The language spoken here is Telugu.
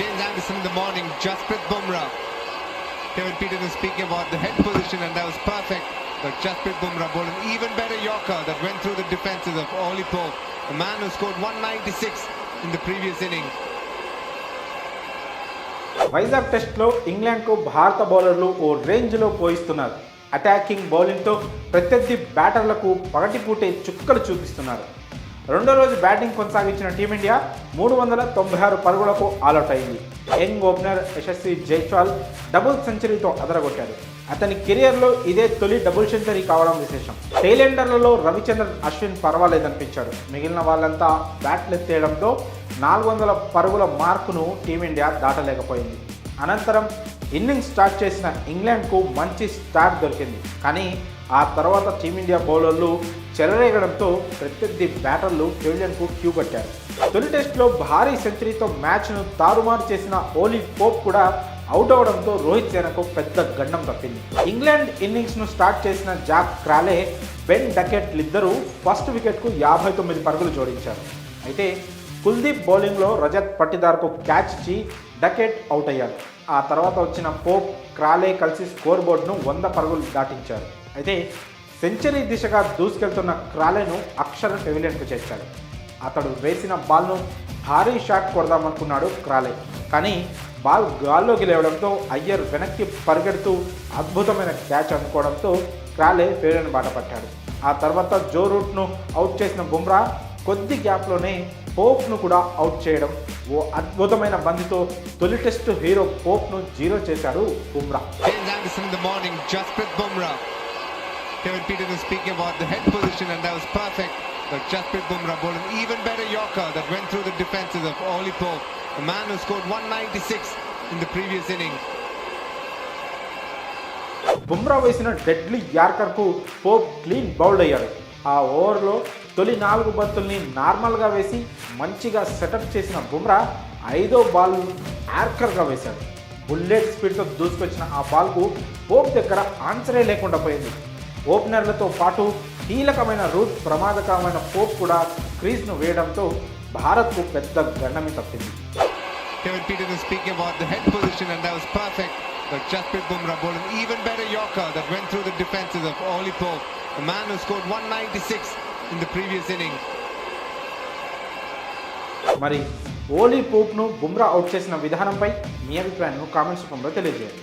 James Anderson in the morning, Jasprit Bumrah. Kevin Peterson speaking about the head position and that was perfect. But Jasprit Bumrah bowled an even better Yorker that went through the defences of Oli Pope, a man who scored 196 in the previous inning. Vizag టెస్ట్లో ఇంగ్లాండ్కు భారత బౌలర్లు ఓ రేంజ్లో పోయిస్తున్నారు అటాకింగ్ బౌలింగ్తో ప్రత్యర్థి బ్యాటర్లకు పగటిపూటే చుక్కలు చూపిస్తున్నారు రెండో రోజు బ్యాటింగ్ కొనసాగించిన టీమిండియా మూడు వందల తొంభై ఆరు పరుగులకు ఆలౌట్ అయింది young opener Yashasvi Jaiswal double సెంచరీతో అదరగొట్టాడు. అతని కెరియర్లో ఇదే తొలి డబుల్ సెంచరీ కావడం విశేషం. టైలెండర్లలో రవిచంద్రన్ అశ్విన్ పర్వాలేదనిపించాడు. మిగిలిన వాళ్ళంతా బ్యాట్లు ఎత్తేయడంతో నాలుగు వందల పరుగుల మార్కును టీమిండియా దాటలేకపోయింది. అనంతరం ఇన్నింగ్స్ స్టార్ట్ చేసిన ఇంగ్లాండ్కు మంచి స్టార్ట్ దొరికింది. కానీ ఆ తర్వాత టీమిండియా బౌలర్లు చెలరేగడంతో ప్రత్యర్థి బ్యాటర్లు పెవిలియన్కు క్యూ కట్టారు. తొలి టెస్ట్లో భారీ సెంచరీతో మ్యాచ్ను తారుమారు చేసిన ఓలీ పోప్ కూడా అవుట్ అవడంతో రోహిత్ సేనకు పెద్ద గండం తప్పింది. ఇంగ్లాండ్ ఇన్నింగ్స్ను స్టార్ట్ చేసిన జాక్ క్రాలే బెన్ డకెట్లిద్దరూ ఫస్ట్ వికెట్కు యాభై తొమ్మిది పరుగులు జోడించారు. అయితే కుల్దీప్ బౌలింగ్లో రజత్ పట్టిదార్కు క్యాచ్ ఇచ్చి డకెట్ అవుట్ అయ్యారు ఆ తర్వాత వచ్చిన పోప్ క్రాలే కలిసి స్కోర్ బోర్డును వంద పరుగులు దాటించారు. అయితే సెంచరీ దిశగా దూసుకెళ్తున్న క్రాలెను అక్షర పెవిలియన్కు చేర్చాడు. అతడు వేసిన బాల్ను భారీ షాట్ కొడదామనుకున్నాడు క్రాలే. కానీ బాల్ గాల్లోకి లేవడంతో అయ్యర్ వెనక్కి పరిగెడుతూ అద్భుతమైన క్యాచ్ అందుకోవడంతో క్రాలే ఫెయిలియన్ బాట పట్టాడు. ఆ తర్వాత జో రూట్ను అవుట్ చేసిన బుమ్రా కొద్ది గ్యాప్లోనే పోప్ను కూడా అవుట్ చేయడం ఓ అద్భుతమైన బంతితో తొలి టెస్ట్ హీరో పోప్ను జీరో చేశాడు Bumrah. Kevin Anderson in the speaking about the head position and that was perfect. But Jasprit Bumrah bowled an even better Yorker that went through the defences of Oli Pope, a man who scored 196 in the previous inning. Bumrah వేసిన డెడ్లీ యార్కర్కు పోప్ క్లీన్ బౌల్డ్ అయ్యాడు ఆ ఓవర్లో తొలి నాలుగు బంతుల్ని నార్మల్గా వేసి మంచిగా సెటప్ చేసిన బుమ్రా ఐదో బాల్ యార్కర్గా వేశాడు బుల్లెట్ స్పీడ్తో దూసుకొచ్చిన ఆ బాల్కు పోప్ దగ్గర ఆన్సరే లేకుండా పోయింది ఓపెనర్లతో పాటు కీలకమైన రూట్ ప్రమాదకరమైన పోప్ కూడా క్రీజ్ను వేయడంతో భారత్కు పెద్ద గండమి తప్పింది Kevin Peterson speaking about the head position and that was perfect. But Jasprit Bumrah bowled an even better Yorker that went through the defences of Oli Pope, the man who scored 196 in the previous inning. మరి ఓలీ పోప్ను బుమ్రా అవుట్ చేసిన విధానంపై మీ అభిప్రాయాన్ని కామెంట్స్ రూపంలో తెలియజేయండి